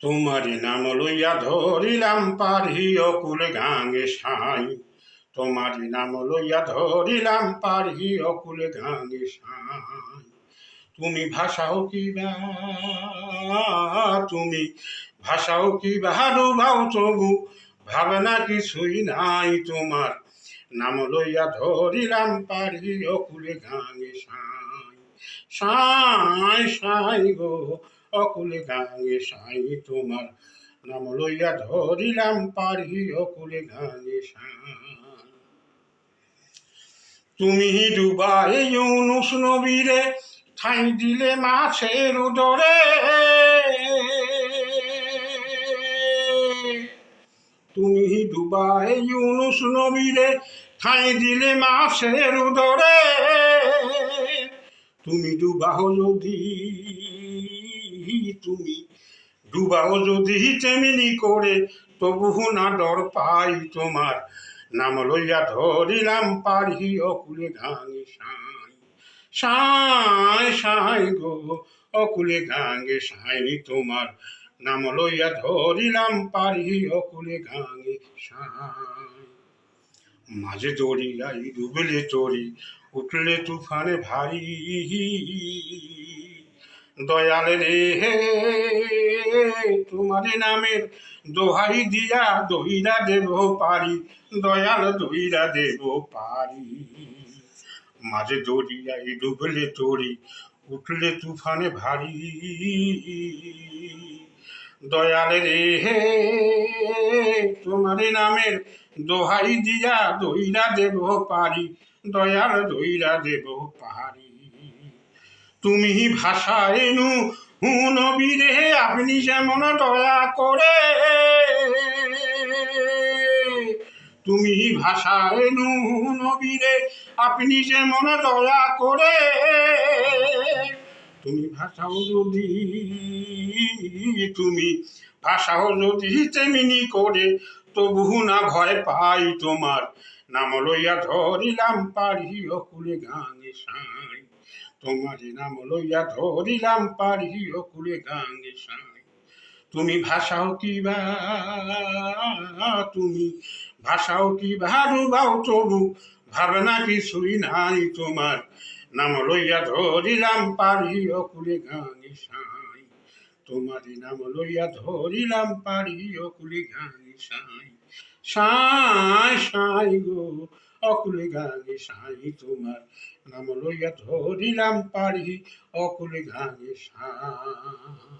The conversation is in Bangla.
তোমারি নাম লইয়া ধরিলাম পারি, অকুল গাঙ্গে সাই। তোমারি নাম লইয়া ধরিলাম পারি, অকুল গাঙ্গে সাই। তুমি ভাষাও কি তুমি ভাষাও কি বাহারু ভাও তবু ভাবনা কিছুই নাই তোমার। নাম লইয়া ধরিলাম পারি, অকুলে গাঙ্গে সাই। সাই সাই গো অকুলে গাঙ্গে সাই তোমার নাম লইয়া ধরিলাম পারি অকুলে গাঙ্গে তুমি ডুবা এই অনুষ নবীরে ঠাই দিলে মাছের উদরে। তুমি ডুবা এই অনুষ নবীরে ঠাই দিলে মাছের উদরে। তুমি ডুবাহ যদি তুমি ডুবাও যদি তেমনি করে তবু না ডর পাই তোমার। নাম লইয়া ধরিলাম পারি অকুলে গাঙে সাই। সাই সাই গো, অকুলে গাঙ্গে সাই তোমার। নাম লইয়া ধরিলাম পারি অকুলে গাঙ্গে সাই। মাঝে দড়িয়াই ডুবলে তরি, উঠলে তুফানে ভারী দয়াল রে হে, তোমার নামের দোহাই দিয়া দইরা দেব পারি, দয়াল দইরা দেব পারি। মাঝে দড়িয়াই ডুবলে তরি, উঠলে তুফানে ভারী। দয়াল রে হে, তোমার নামের দোহাই দিয়া দহিরা দেব পারি, দয়াল দইরা দেব পারি। তুমি ভাষা এনু নবীরে, আপনি যেমন দয়া করে। তুমি ভাষা এনু নবীরে, আপনি যেমন দয়া করে। তুমি ভাষাও যদি, তুমি ভাষাও যদি তেমনি করে তবু না ভয় পাই তোমার। নাম লইয়া ধরিলাম পারি অকুলে গাঙে সাই তোমার নাম লইয়া ধরিলাম পারি অকুলে গাঙে সাই। তুমি ভাষাও কি তুমি ভাষাও কি ভারু বাও তবু ভাবনা কিছুই নাই তোমার। নাম লইয়া ধরিলাম পারি অকুলে গাঙে সাই। তোমারি নাম লইয়া ধরিলাম পারি অকুলে গাঙে সাই। সাই সাই গো অকুলে গাঙে সাই তোমার। নাম লইয়া ধরিলাম পারি অকুলে গাঙে সাই।